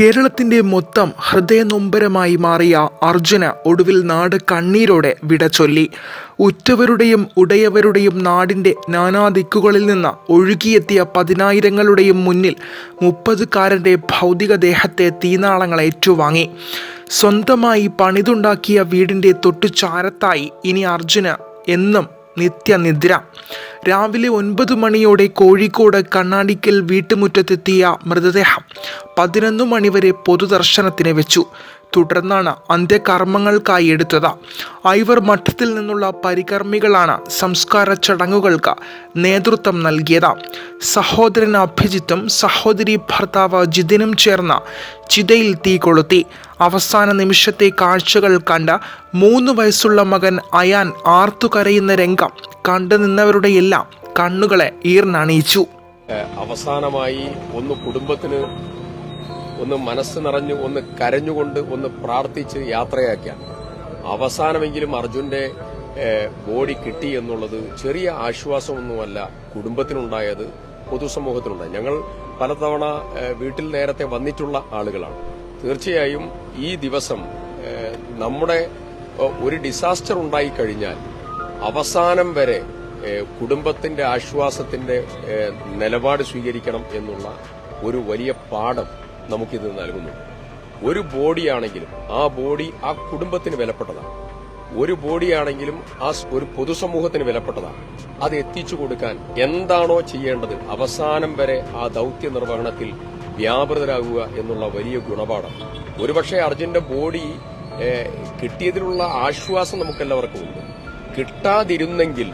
കേരളത്തിന്റെ മൊത്തം ഹൃദയനൊമ്പരമായി മാറിയ അർജുന ഒടുവിൽ നാട് കണ്ണീരോടെ വിട ചൊല്ലി. ഉറ്റവരുടെയും ഉടയവരുടെയും നാടിന്റെ നാനാദിക്കുകളിൽ നിന്ന് ഒഴുകിയെത്തിയ പതിനായിരങ്ങളുടെയും മുന്നിൽ മുപ്പതുകാരന്റെ ഭൗതികദേഹത്തെ തീനാളങ്ങൾ ഏറ്റുവാങ്ങി. സ്വന്തമായി പണിതുണ്ടാക്കിയ വീടിന്റെ തൊട്ടുചാരത്തായി ഇനി അർജുന എന്നും നിത്യനിദ്ര. രാവിലെ ഒൻപത് മണിയോടെ കോഴിക്കോട് കണ്ണാടിക്കൽ വീട്ടുമുറ്റത്തെത്തിയ മൃതദേഹം പതിനൊന്ന് മണിവരെ പൊതുദർശനത്തിന് വെച്ചു. തുടർന്നാണ് അന്ത്യകർമ്മങ്ങൾക്കായി എടുത്തത്. ഐവർ മഠത്തിൽ നിന്നുള്ള പരികർമ്മികളാണ് സംസ്കാര ചടങ്ങുകൾക്ക് നേതൃത്വം നൽകിയത്. സഹോദരൻ അഭിജിത്തും സഹോദരി ഭർത്താവ് ജിതിനും ചേർന്ന് ചിതയിൽ തീ കൊളുത്തി. അവസാന നിമിഷത്തെ കാഴ്ചകൾ കണ്ട മൂന്ന് വയസ്സുള്ള മകൻ അയാൻ ആർത്തുകരയുന്ന രംഗം കണ്ടു നിന്നവരുടെ എല്ലാം കണ്ണുകളെ ഈർന്നണിയിച്ചു അവസാനമായി ഒന്ന് കുടുംബത്തിന് ഒന്ന് മനസ്സ് നിറഞ്ഞു ഒന്ന് കരഞ്ഞുകൊണ്ട് ഒന്ന് പ്രാർത്ഥിച്ച് യാത്രയാക്കാൻ അവസാനമെങ്കിലും അർജുന്റെ ബോഡി കിട്ടി എന്നുള്ളത് ചെറിയ ആശ്വാസമൊന്നുമല്ല കുടുംബത്തിനുണ്ടായത് പൊതുസമൂഹത്തിനുണ്ടായി. ഞങ്ങൾ പലതവണ വീട്ടിൽ നേരത്തെ വന്നിട്ടുള്ള ആളുകളാണ്. തീർച്ചയായും ഈ ദിവസം നമ്മുടെ ഒരു ഡിസാസ്റ്റർ ഉണ്ടായിക്കഴിഞ്ഞാൽ അവസാനം വരെ കുടുംബത്തിന്റെ ആശ്വാസത്തിന്റെ നിലപാട് സ്വീകരിക്കണം എന്നുള്ള ഒരു വലിയ പാഠം നമുക്കിത് നൽകുന്നു ഒരു ബോഡിയാണെങ്കിലും ആ ബോഡി ആ കുടുംബത്തിന് വിലപ്പെട്ടതാണ്. ഒരു ബോഡിയാണെങ്കിലും ആ ഒരു പൊതുസമൂഹത്തിന് വിലപ്പെട്ടതാണ്. അത് എത്തിച്ചു കൊടുക്കാൻ എന്താണോ ചെയ്യേണ്ടത് അവസാനം വരെ ആ ദൌത്യ നിർവഹണത്തിൽ വ്യാപൃതരാകുക എന്നുള്ള വലിയ ഗുണപാഠം. ഒരുപക്ഷെ അർജുന്റെ ബോഡി കിട്ടിയതിലുള്ള ആശ്വാസം നമുക്കെല്ലാവർക്കും ഉണ്ട്. കിട്ടാതിരുന്നെങ്കിൽ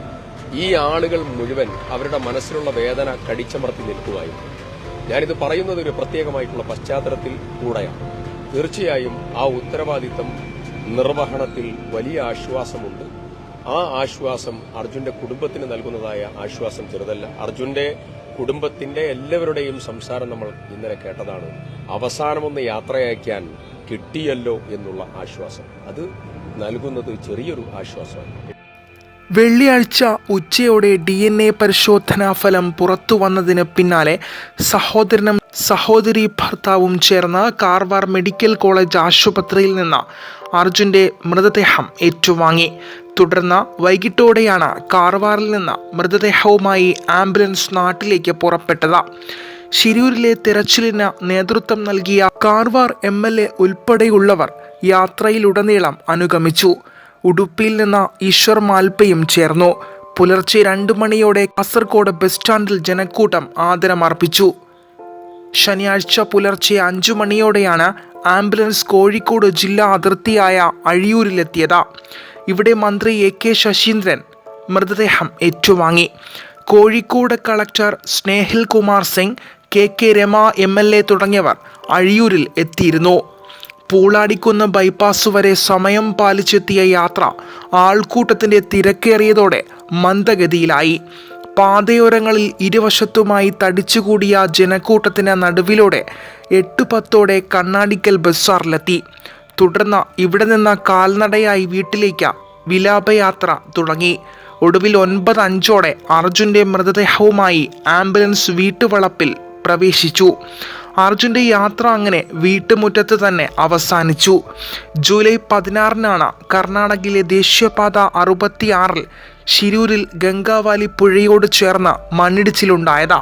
ഈ ആളുകൾ മുഴുവൻ അവരുടെ മനസ്സിലുള്ള വേദന കടിച്ചമർത്തി നിൽക്കുമായിരുന്നു. ഞാനിത് പറയുന്നത് ഒരു പ്രത്യേകമായിട്ടുള്ള പശ്ചാത്തലത്തിൽ കൂടെയാണ്. തീർച്ചയായും ആ ഉത്തരവാദിത്തം നിർവഹണത്തിൽ വലിയ ആശ്വാസമുണ്ട്. ആ ആശ്വാസം അർജുന്റെ കുടുംബത്തിന് നൽകുന്നതായ ആശ്വാസം ചെറുതല്ല. അർജുന്റെ കുടുംബത്തിന്റെ എല്ലാവരുടെയും സംസാരം നമ്മൾ ഇന്നലെ കേട്ടതാണ്. അവസാനമൊന്ന് യാത്രയാക്കാൻ കിട്ടിയല്ലോ എന്നുള്ള ആശ്വാസം. അത് നൽകുന്നത് ചെറിയൊരു ആശ്വാസമാണ്. വെള്ളിയാഴ്ച ഉച്ചയോടെ ഡി എൻ എ പരിശോധനാ ഫലം പുറത്തു വന്നതിന് പിന്നാലെ സഹോദരനും സഹോദരി ഭർത്താവും ചേർന്ന് കാർവാർ മെഡിക്കൽ കോളേജ് ആശുപത്രിയിൽ നിന്ന് അർജുന്റെ മൃതദേഹം ഏറ്റുവാങ്ങി. തുടർന്ന് വൈകിട്ടോടെയാണ് കാർവാറിൽ നിന്ന് മൃതദേഹവുമായി ആംബുലൻസ് നാട്ടിലേക്ക് പുറപ്പെട്ടത്. ശിരൂരിലെ തിരച്ചിലിന് നേതൃത്വം നൽകിയ കാർവാർ എം എൽ എ ഉൾപ്പെടെയുള്ളവർ യാത്രയിലുടനീളം അനുഗമിച്ചു. ഉടുപ്പിയിൽ നിന്ന് ഈശ്വർ മാൽപ്പയും ചേർന്നു. പുലർച്ചെ രണ്ടു മണിയോടെ കാസർഗോഡ് ബസ് സ്റ്റാൻഡിൽ ജനക്കൂട്ടം ആദരമർപ്പിച്ചു. ശനിയാഴ്ച പുലർച്ചെ അഞ്ചു മണിയോടെയാണ് ആംബുലൻസ് കോഴിക്കോട് ജില്ലാ അതിർത്തിയായ അഴിയൂരിലെത്തിയത്. ഇവിടെ മന്ത്രി എ കെ ശശീന്ദ്രൻ മൃതദേഹം ഏറ്റുവാങ്ങി. Kozhikode collector Snehil Kumar Singh K K Rama M L A തുടങ്ങിയവർ അഴിയൂരിൽ എത്തിയിരുന്നു. പൂളാടിക്കുന്ന് ബൈപ്പാസ് വരെ സമയം പാലിച്ചെത്തിയ യാത്ര ആൾക്കൂട്ടത്തിന്റെ തിരക്കേറിയതോടെ മന്ദഗതിയിലായി. പാതയോരങ്ങളിൽ ഇരുവശത്തുമായി തടിച്ചുകൂടിയ ജനക്കൂട്ടത്തിന് നടുവിലൂടെ എട്ടു പത്തോടെ കണ്ണാടിക്കൽ ബസ്സാറിലെത്തി തുടർന്ന് ഇവിടെ നിന്ന് കാൽനടയായി വീട്ടിലേക്ക് വിലാപയാത്ര തുടങ്ങി. ഒടുവിൽ ഒൻപത് അഞ്ചോടെ അർജുന്റെ മൃതദേഹവുമായി ആംബുലൻസ് വീട്ടുവളപ്പിൽ പ്രവേശിച്ചു. അർജുന്റെ യാത്ര അങ്ങനെ വീട്ടുമുറ്റത്ത് തന്നെ അവസാനിച്ചു. ജൂലൈ പതിനാറിനാണ് കർണാടകയിലെ ദേശീയപാത അറുപത്തിയാറിൽ ശിരൂരിൽ ഗംഗാവാലി പുഴയോട് ചേർന്ന് മണ്ണിടിച്ചിലുണ്ടായത്.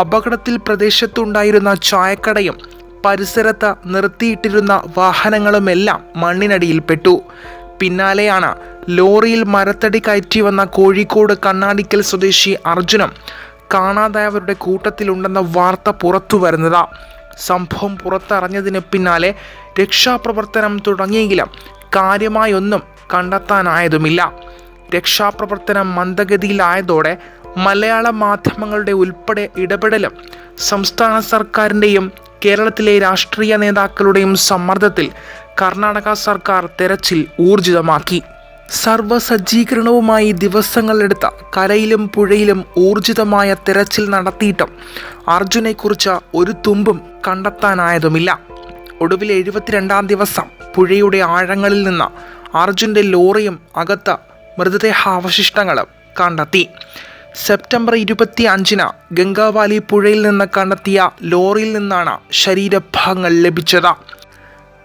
അപകടത്തിൽ പ്രദേശത്തുണ്ടായിരുന്ന ചായക്കടയും പരിസരത്ത് നിർത്തിയിട്ടിരുന്ന വാഹനങ്ങളുമെല്ലാം മണ്ണിനടിയിൽപ്പെട്ടു. പിന്നാലെയാണ് ലോറിയിൽ മരത്തടി കയറ്റി വന്ന കോഴിക്കോട് കണ്ണാടിക്കൽ സ്വദേശി അർജുനം കാണാതായവരുടെ കൂട്ടത്തിലുണ്ടെന്ന വാർത്ത പുറത്തു വരുന്നത്. സംഭവം പുറത്തറിഞ്ഞതിന് പിന്നാലെ രക്ഷാപ്രവർത്തനം തുടങ്ങിയെങ്കിലും കാര്യമായൊന്നും കണ്ടെത്താനായതുമില്ല. രക്ഷാപ്രവർത്തനം മന്ദഗതിയിലായതോടെ മലയാള മാധ്യമങ്ങളുടെ ഉൾപ്പെടെ ഇടപെടലും സംസ്ഥാന സർക്കാരിന്റെയും കേരളത്തിലെ രാഷ്ട്രീയ നേതാക്കളുടെയും സമ്മർദ്ദത്തിൽ കർണാടക സർക്കാർ തെരച്ചിൽ ഊർജിതമാക്കി. സർവസജ്ജീകരണവുമായി ദിവസങ്ങളെടുത്ത കരയിലും പുഴയിലും ഊർജിതമായ തിരച്ചിൽ നടത്തിയിട്ടും അർജുനെക്കുറിച്ച് ഒരു തുമ്പും കണ്ടെത്താനായതുമില്ല. ഒടുവിൽ എഴുപത്തിരണ്ടാം ദിവസം പുഴയുടെ ആഴങ്ങളിൽ നിന്ന് അർജുന്റെ ലോറിയും അകത്ത് മൃതദേഹാവശിഷ്ടങ്ങളും കണ്ടെത്തി. സെപ്റ്റംബർ ഇരുപത്തി അഞ്ചിന് ഗംഗാവാലി പുഴയിൽ നിന്ന് കണ്ടെത്തിയ ലോറിയിൽ നിന്നാണ് ശരീരഭാഗങ്ങൾ ലഭിച്ചത്.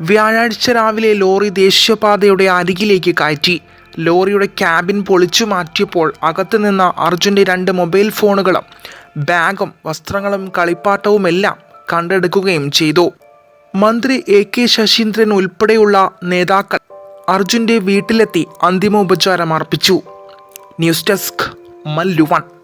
വ്യാഴാഴ്ച രാവിലെ ലോറി ദേശീയപാതയുടെ അരികിലേക്ക് കയറ്റി. ലോറിയുടെ ക്യാബിൻ പൊളിച്ചു മാറ്റിയപ്പോൾ അകത്തുനിന്ന അർജുന്റെ രണ്ട് മൊബൈൽ ഫോണുകളും ബാഗും വസ്ത്രങ്ങളും കളിപ്പാട്ടവുമെല്ലാം കണ്ടെടുക്കുകയും ചെയ്തു. മന്ത്രി എ കെ ശശീന്ദ്രൻ ഉൾപ്പെടെയുള്ള നേതാക്കൾ അർജുന്റെ വീട്ടിലെത്തി അന്തിമോപചാരം അർപ്പിച്ചു ന്യൂസ് ഡെസ്ക് മല്ലുവൺ